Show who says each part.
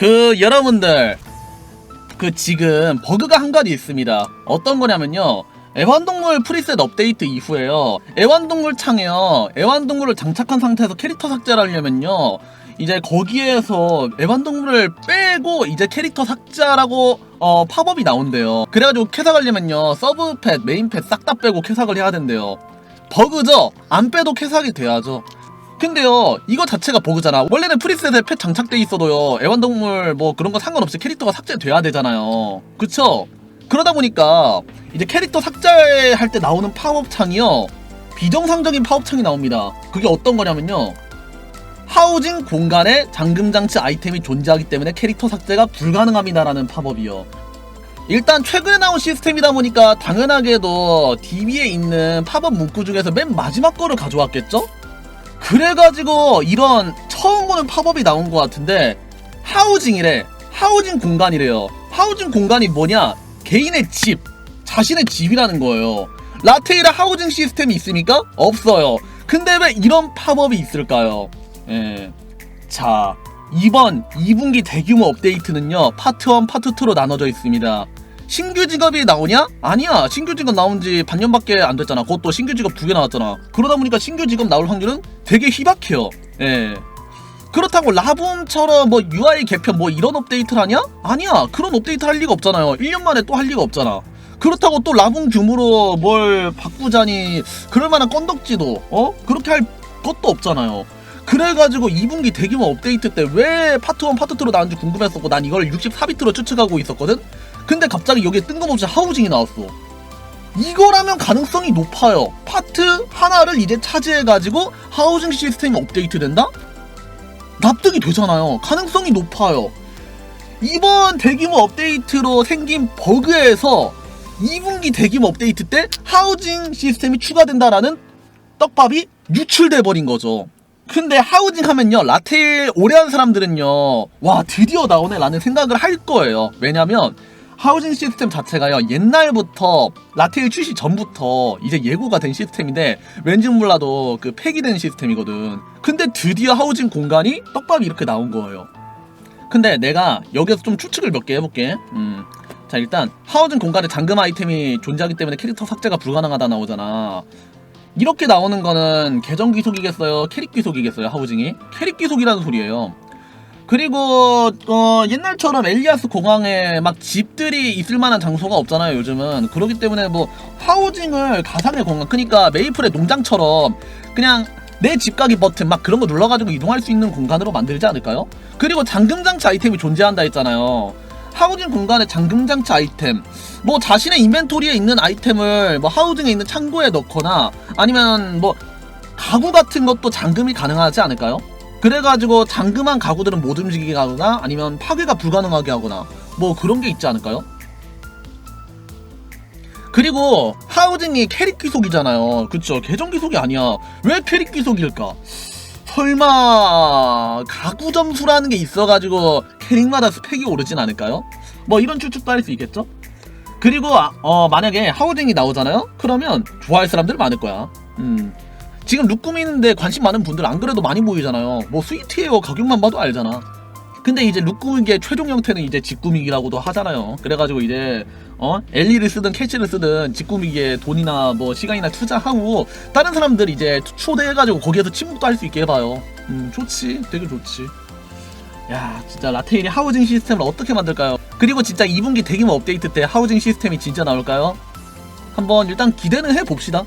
Speaker 1: 그 여러분들 그 지금 버그가 한 가지 있습니다. 어떤 거냐면요. 애완동물 프리셋 업데이트 이후에요. 애완동물 창에요. 애완동물을 장착한 상태에서 캐릭터 삭제를 하려면요. 이제 거기에서 애완동물을 빼고 이제 캐릭터 삭제라고 어, 팝업이 나온대요. 그래가지고 캐삭하려면요. 서브펫, 메인펫 싹다 빼고 캐삭을 해야 된대요. 버그죠? 안 빼도 캐삭이 돼야죠. 근데요, 이거 자체가 버그잖아. 원래는 프리셋에 펫 장착돼 있어도요, 애완동물 뭐 그런 거 상관없이 캐릭터가 삭제돼야 되잖아요. 그쵸? 그러다 보니까 이제 캐릭터 삭제할 때 나오는 팝업 창이요, 비정상적인 팝업 창이 나옵니다. 그게 어떤 거냐면요, 하우징 공간에 잠금장치 아이템이 존재하기 때문에 캐릭터 삭제가 불가능합니다라는 팝업이요. 일단 최근에 나온 시스템이다 보니까 당연하게도 DB에 있는 팝업 문구 중에서 맨 마지막 거를 가져왔겠죠? 그래가지고 이런 처음 보는 팝업이 나온 것 같은데 하우징이래 하우징 공간이래요 하우징 공간이 뭐냐 개인의 집 자신의 집이라는 거예요 라테이라 하우징 시스템이 있습니까? 없어요 근데 왜 이런 팝업이 있을까요? 예. 자 이번 2분기 대규모 업데이트는요 파트 1 파트 2로 나눠져 있습니다 신규 직업이 나오냐? 아니야. 신규 직업 나온 지 반년밖에 안 됐잖아. 그것도 신규 직업 두 개 나왔잖아. 그러다 보니까 신규 직업 나올 확률은 되게 희박해요. 예. 그렇다고 라붐처럼 뭐 UI 개편 뭐 이런 업데이트를 하냐? 아니야. 그런 업데이트 할 리가 없잖아요. 1년 만에 또 할 리가 없잖아. 그렇다고 또 라붐 규모로 뭘 바꾸자니 그럴 만한 건덕지도 어? 그렇게 할 것도 없잖아요. 그래가지고 2분기 대규모 업데이트 때 왜 파트 1 파트 2로 나온지 궁금했었고 난 이걸 64비트로 추측하고 있었거든? 근데 갑자기 여기에 뜬금없이 하우징이 나왔어. 이거라면 가능성이 높아요. 파트 하나를 이제 차지해가지고 하우징 시스템이 업데이트 된다? 납득이 되잖아요. 가능성이 높아요. 이번 대규모 업데이트로 생긴 버그에서 2분기 대규모 업데이트 때 하우징 시스템이 추가된다라는 떡밥이 유출돼 버린 거죠. 근데 하우징 하면요 라텔 오래 한 사람들은요 와 드디어 나오네 라는 생각을 할 거예요 왜냐면 하우징 시스템 자체가요 옛날부터 라테일 출시 전부터 이제 예고가 된 시스템인데 왠지 몰라도 그 폐기된 시스템이거든 근데 드디어 하우징 공간이 떡밥이 이렇게 나온 거예요 근데 내가 여기서 좀 추측을 몇 개 해볼게 음. 자 일단 하우징 공간에 잠금 아이템이 존재하기 때문에 캐릭터 삭제가 불가능하다 나오잖아 이렇게 나오는 거는 계정 귀속이겠어요? 캐릭 귀속이겠어요? 하우징이? 캐릭 귀속이라는 소리예요. 그리고 어, 옛날처럼 엘리아스 공항에 막 집들이 있을 만한 장소가 없잖아요 요즘은 그렇기 때문에 뭐 하우징을 가상의 공간 그러니까 메이플의 농장처럼 그냥 내 집 가기 버튼 막 그런 거 눌러가지고 이동할 수 있는 공간으로 만들지 않을까요? 그리고 잠금장치 아이템이 존재한다 했잖아요 하우징 공간에 잠금장치 아이템 뭐 자신의 인벤토리에 있는 아이템을 뭐 하우징에 있는 창고에 넣거나 아니면 뭐 가구 같은 것도 잠금이 가능하지 않을까요? 그래가지고 잠금한 가구들은 못 움직이게 하거나 아니면 파괴가 불가능하게 하거나 뭐 그런 게 있지 않을까요? 그리고 하우징이 캐릭 귀속이잖아요. 그쵸? 계정 귀속이 아니야. 왜 캐릭 귀속일까? 설마 가구 점수라는 게 있어가지고 캐릭마다 스펙이 오르진 않을까요? 뭐 이런 추측도 할 수 있겠죠? 그리고 아, 어, 만약에 하우징이 나오잖아요? 그러면 좋아할 사람들 많을 거야. 음. 지금 룩꾸미는데 관심 많은 분들 안 그래도 많이 보이잖아요. 뭐 스위트에어 가격만 봐도 알잖아. 근데 이제 룩꾸미의 최종 형태는 이제 직구미기라고도 하잖아요. 그래가지고 이제 어 엘리를 쓰든 캐치를 쓰든 직구미기에 돈이나 뭐 시간이나 투자하고 다른 사람들 이제 초대해가지고 거기에서 침묵도 할 수 있게 해봐요. 음 좋지, 되게 좋지. 야 진짜 라테일이 하우징 시스템을 어떻게 만들까요? 그리고 진짜 2분기 대규모 업데이트 때 하우징 시스템이 진짜 나올까요? 한번 일단 기대는 해봅시다.